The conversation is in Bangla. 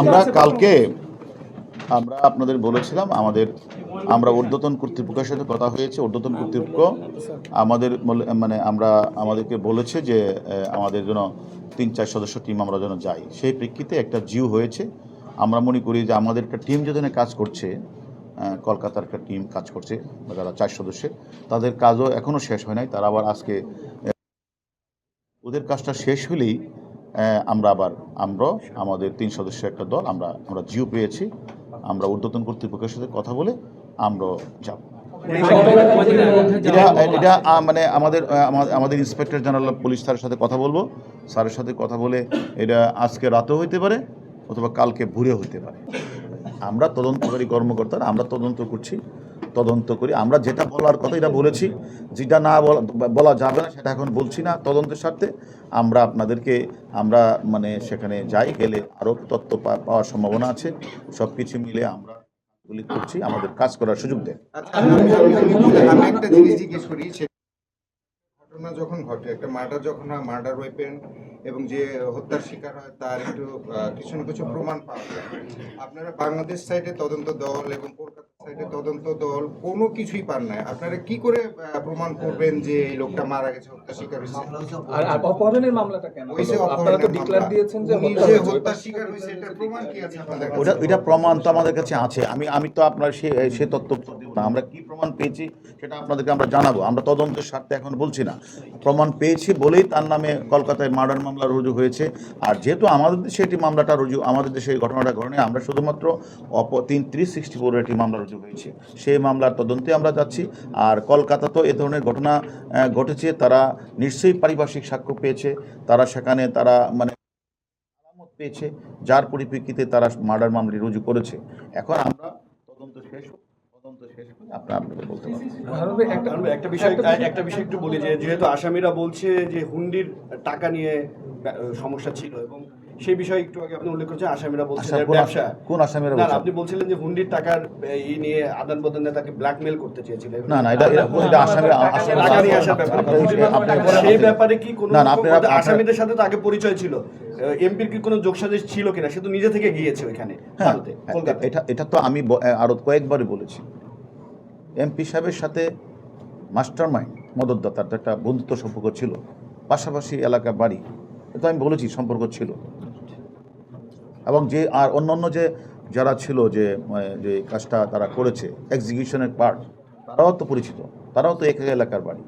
আমরা কালকে, আমরা আপনাদের বলেছিলাম, আমাদের, আমরা ঊর্ধ্বতন কর্তৃপক্ষের সাথে কথা হয়েছে, ঊর্ধ্বতন কর্তৃপক্ষ আমাদের মানে আমরা, আমাদেরকে বলেছে যে আমাদের জন্য তিন, চার সদস্য টিম আমরা যেন যাই। সেই প্রেক্ষিতে একটা জিও হয়েছে। আমরা মনে করি যে আমাদের একটা টিম যেখানে কাজ করছে কলকাতার একটা টিম কাজ করছে যারা চার সদস্যের, তাদের কাজও এখনও শেষ হয় নাই। তারা আবার আজকে ওদের কাজটা শেষ হলেই আমরা আবার, আমরা, আমাদের তিন সদস্য একটা দল, আমরা আমরা জিও পেয়েছি, আমরা ঊর্ধ্বতন কর্তৃপক্ষের সাথে কথা বলে আমরা যাব। এটা মানে আমাদের আমাদের ইন্সপেক্টর জেনারেল পুলিশ স্যারের সাথে কথা বলব। স্যারের সাথে কথা বলে এটা আজকে রাতেও হইতে পারে অথবা কালকে ভোরে হইতে পারে। আমরা তদন্তকারী কর্মকর্তারা, আমরা তদন্ত করছি। তদন্ত করি। আমরা যেটা বলার কথা এটা বলেছি। যেটা না বলা যাবে না সেটা এখন বলছি না তদন্তের স্বার্থে। আমরা আপনাদেরকে আমরা মানে সেখানে যাই গেলে আরও তথ্য পাওয়ার সম্ভাবনা আছে। সব কিছু মিলে আমরা গুলি করছি আমাদের কাজ করার সুযোগ দেয় আচ্ছা, যখন ঘটে একটা মার্ডার যখন হয় মার্ডার ওয়েপেন এবং যে হত্যার শিকার হয় তার একটু কিছু না কিছু প্রমাণ পাওয়া যায়। আপনারা বাংলাদেশ সাইডে তদন্ত দল এবং কলকাতা সাইডে তদন্ত দল কোনো কিছুই পান নাই। আপনারা কি করে প্রমাণ করবেন যে এই লোকটা মারা গেছে হত্যা শিকার হয়েছে? আর অপহরণের মামলাটা কেন? আপনারা তো ডিক্লেয়ার দিয়েছেন যে হত্যা শিকার হয়েছে এটার প্রমাণ কি আছে আপনাদের কাছে? ওটা এটা প্রমাণ তো আমাদের কাছে আছে। আমি আমি তো আপনার সে সে তথ্য দেবো না আমরা কি প্রমাণ পেয়েছি সেটা আপনাদেরকে আমরা জানাব। আমরা তদন্তের স্বার্থে এখন বলছি না। প্রমাণ পেয়েছি বলেই তার নামে কলকাতায় মার্ডার মামলা রুজু হয়েছে। আর যেহেতু আমাদের দেশে এটি মামলাটা রুজু আমাদের দেশে এই ঘটনাটা ঘটনে আমরা শুধুমাত্র অপ তিন থ্রি সিক্সটি ফোর এটি মামলা রুজু হয়েছে সেই মামলার তদন্তে আমরা যাচ্ছি। আর কলকাতা তো এ ধরনের ঘটনা ঘটেছে তারা নিশ্চয়ই পারিপার্শ্বিক সাক্ষ্য পেয়েছে। তারা সেখানে তারা মানে আলামত পেয়েছে যার পরিপ্রেক্ষিতে তারা মার্ডার মামলা রুজু করেছে। এখন আমরা তদন্ত শেষ একটা বিষয় একটা বিষয় একটু বলি যে যেহেতু আসামিরা বলছে যে হুন্ডির টাকা নিয়ে সমস্যা ছিল এবং সেই বিষয়ে একটু আগে আপনি উল্লেখ করেছেন আসামিরা বলছে যে কোন ব্যবসা কোন আসামিরা না আপনি বলছিলেন যে হুন্ডির টাকার এই নিয়ে আদান প্রদানে তাকে ব্ল্যাকমেল করতে চেয়েছিলেন। না না এটা এটা এটা আসামি আসামি টাকা আসার ব্যাপারে আপনার সে- সেই ব্যাপারে কি কোনো না আপনারা আসামিদের সাথে তো আগে পরিচয় ছিল? এমপির কি কোনো যোগসাজশ ছিল কিনা? সে তো নিজে থেকে গিয়েছে ওইখানে হ্যাঁ, ভারতে কলকাতায়। এটা এটা তো আমি আরও কয়েকবারই বলেছি। এমপি সাহেবের সাথে মাস্টার মাইন্ড মদতদাতার একটা বন্ধুত্ব সম্পর্ক ছিল। পাশাপাশি এলাকা বাড়ি এটা আমি বলেছি সম্পর্ক ছিল। যে আর অন্যান্য যে যারা ছিল যে যে কাজটা তারা করেছে এক্সিকিউশনের পার্ট তারাও তো পরিচিত, তারাও তো এক এলাকার বাড়ি।